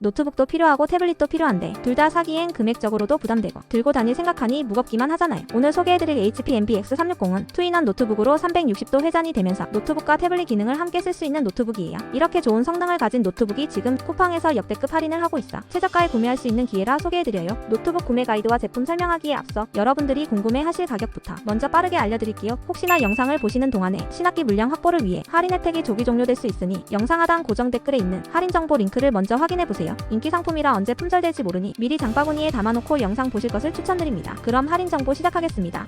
노트북도 필요하고 태블릿도 필요한데 둘 다 사기엔 금액적으로도 부담되고 들고 다닐 생각하니 무겁기만 하잖아요. 오늘 소개해드릴 HP MBX 360은 투인원 노트북으로 360도 회전이 되면서 노트북과 태블릿 기능을 함께 쓸 수 있는 노트북이에요. 이렇게 좋은 성능을 가진 노트북이 지금 쿠팡에서 역대급 할인을 하고 있어 최저가에 구매할 수 있는 기회라 소개해드려요. 노트북 구매 가이드와 제품 설명하기에 앞서 여러분들이 궁금해하실 가격부터 먼저 빠르게 알려드릴게요. 혹시나 영상을 보시는 동안에 신학기 물량 확보를 위해 할인 혜택이 조기 종료될 수 있으니 영상 하단 고정 댓글에 있는 할인 정보 링크를 먼저 확인해 보세요. 인기 상품이라 언제 품절될지 모르니 미리 장바구니에 담아놓고 영상 보실 것을 추천드립니다. 그럼 할인 정보 시작하겠습니다.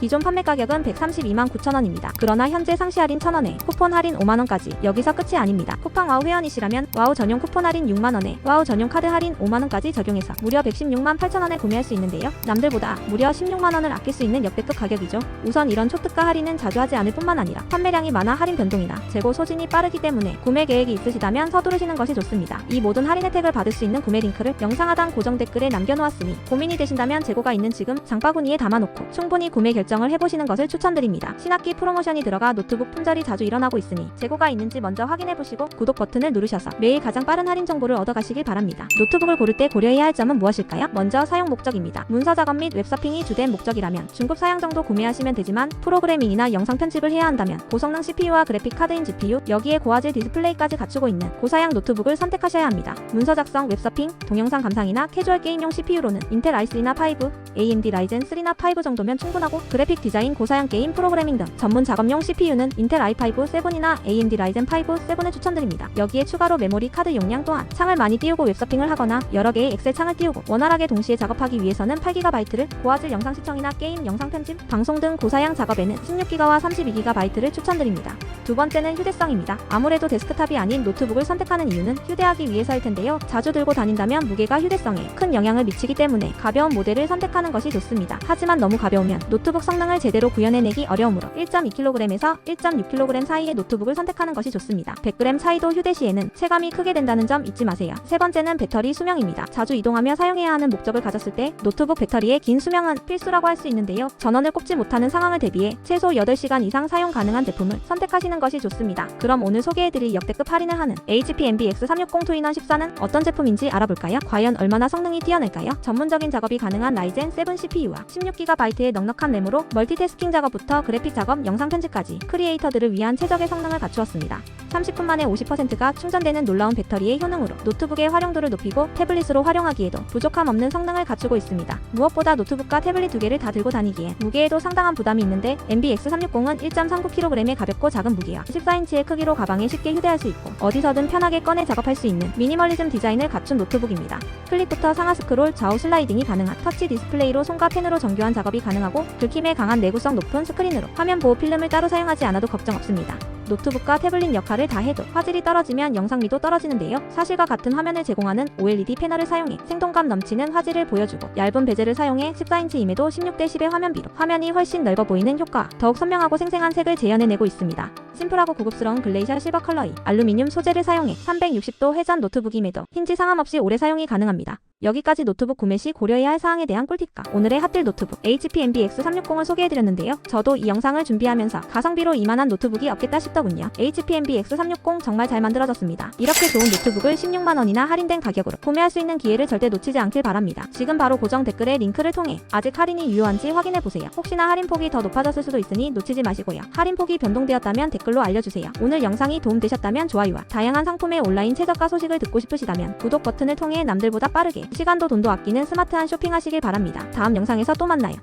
기존 판매 가격은 132만 9천원입니다. 그러나 현재 상시 할인 1,000원에 쿠폰 할인 5만원까지 여기서 끝이 아닙니다. 쿠팡 와우 회원이시라면 와우 전용 쿠폰 할인 6만원에 와우 전용 카드 할인 5만원까지 적용해서 무려 116만 8천원에 구매할 수 있는데요. 남들보다 무려 16만원을 아낄 수 있는 역대급 가격이죠. 우선 이런 초특가 할인은 자주 하지 않을 뿐만 아니라 판매량이 많아 할인 변동이나 재고 소진이 빠르기 때문에 구매 계획이 있으시다면 서두르시는 것이 좋습니다. 이 모든 할인 혜택을 받을 수 있는 구매 링크를 영상 하단 고정 댓글에 남겨놓았으니 고민이 되신다면 재고가 있는 지금 장바구니에 담아놓고 충분히 구매 결정 을 해보시는 것을 추천드립니다. 신학기 프로모션이 들어가 노트북 품절이 자주 일어나고 있으니 재고가 있는지 먼저 확인해보시고 구독 버튼을 누르셔서 매일 가장 빠른 할인 정보를 얻어가시길 바랍니다. 노트북을 고를 때 고려해야 할 점은 무엇일까요? 먼저 사용 목적입니다. 문서 작업 및 웹서핑이 주된 목적이라면 중급 사양 정도 구매하시면 되지만 프로그래밍이나 영상 편집을 해야 한다면 고성능 CPU와 그래픽 카드인 GPU, 여기에 고화질 디스플레이까지 갖추고 있는 고사양 노트북을 선택하셔야 합니다. 문서 작성, 웹서핑, 동영상 감상이나 캐주얼 게임용 CPU로는 인텔 i3나 5, AMD 라이젠 3나 5 정도면 충분하고 그래픽 디자인, 고사양 게임, 프로그래밍 등 전문 작업용 CPU는 인텔 i5 7이나 AMD 라이젠 5 7을 추천드립니다. 여기에 추가로 메모리 카드 용량 또한 창을 많이 띄우고 웹서핑을 하거나 여러 개의 엑셀 창을 띄우고 원활하게 동시에 작업하기 위해서는 8GB를 고화질 영상 시청이나 게임, 영상 편집, 방송 등 고사양 작업에는 16GB와 32GB를 추천드립니다. 두 번째는 휴대성입니다. 아무래도 데스크탑이 아닌 노트북을 선택하는 이유는 휴대하기 위해서일 텐데요. 자주 들고 다닌다면 무게가 휴대성에 큰 영향을 미치기 때문에 가벼운 모델을 선택하는 것이 좋습니다. 하지만 너무 가벼우면 노트북 성능을 제대로 구현해내기 어려우므로 1.2kg에서 1.6kg 사이의 노트북을 선택하는 것이 좋습니다. 100g 차이도 휴대 시에는 체감이 크게 된다는 점 잊지 마세요. 세 번째는 배터리 수명입니다. 자주 이동하며 사용해야 하는 목적을 가졌을 때 노트북 배터리의 긴 수명은 필수라고 할 수 있는데요. 전원을 꼽지 못하는 상황을 대비해 최소 8시간 이상 사용 가능한 제품을 선택하시는 것이 좋습니다. 그럼 오늘 소개해드릴 역대급 할인을 하는 HP MBX 360 투인원 14는 어떤 제품인지 알아볼까요? 과연 얼마나 성능이 뛰어날까요? 전문적인 작업이 가능한 라이젠 7 CPU와 16GB의 넉넉한 램으로 멀티태스킹 작업부터 그래픽 작업, 영상 편집까지 크리에이터들을 위한 최적의 성능을 갖추었습니다. 30분 만에 50%가 충전되는 놀라운 배터리의 효능으로 노트북의 활용도를 높이고 태블릿으로 활용하기에도 부족함 없는 성능을 갖추고 있습니다. 무엇보다 노트북과 태블릿 두 개를 다 들고 다니기에 무게에도 상당한 부담이 있는데 MBX 360은 1.39kg의 가볍고 작은 무게와 14인치의 크기로 가방에 쉽게 휴대할 수 있고 어디서든 편하게 꺼내 작업할 수 있는 미니멀리즘 디자인을 갖춘 노트북입니다. 클릭부터 상하 스크롤, 좌우 슬라이딩이 가능한 터치 디스플레이로 손과 펜으로 정교한 작업이 가능하고 긁힘에 강한 내구성 높은 스크린으로 화면 보호 필름을 따로 사용하지 않아도 걱정 없습니다. 노트북과 태블릿 역할을 다 해도 화질이 떨어지면 영상미도 떨어지는데요. 사실과 같은 화면을 제공하는 OLED 패널을 사용해 생동감 넘치는 화질을 보여주고 얇은 베젤을 사용해 14인치임에도 16대 10의 화면 비로 화면이 훨씬 넓어 보이는 효과, 더욱 선명하고 생생한 색을 재현해내고 있습니다. 심플하고 고급스러운 글레이셔 실버 컬러의 알루미늄 소재를 사용해 360도 회전 노트북임에도 힌지 상함 없이 오래 사용이 가능합니다. 여기까지 노트북 구매 시 고려해야 할 사항에 대한 꿀팁과 오늘의 핫딜 노트북 HP MBX 360을 소개해드렸는데요. 저도 이 영상을 준비하면서 가성비로 이만한 노트북이 없겠다 싶더군요. HP MBX 360 정말 잘 만들어졌습니다. 이렇게 좋은 노트북을 16만원이나 할인된 가격으로 구매할 수 있는 기회를 절대 놓치지 않길 바랍니다. 지금 바로 고정 댓글에 링크를 통해 아직 할인이 유효한지 확인해보세요. 혹시나 할인폭이 더 높아졌을 수도 있으니 놓치지 마시고요. 할인폭이 변동되었다면 댓글로 알려주세요. 오늘 영상이 도움되셨다면 좋아요와 다양한 상품의 온라인 최저가 소식을 듣고 싶으시다면 구독 버튼을 통해 남들보다 빠르게 시간도 돈도 아끼는 스마트한 쇼핑하시길 바랍니다. 다음 영상에서 또 만나요.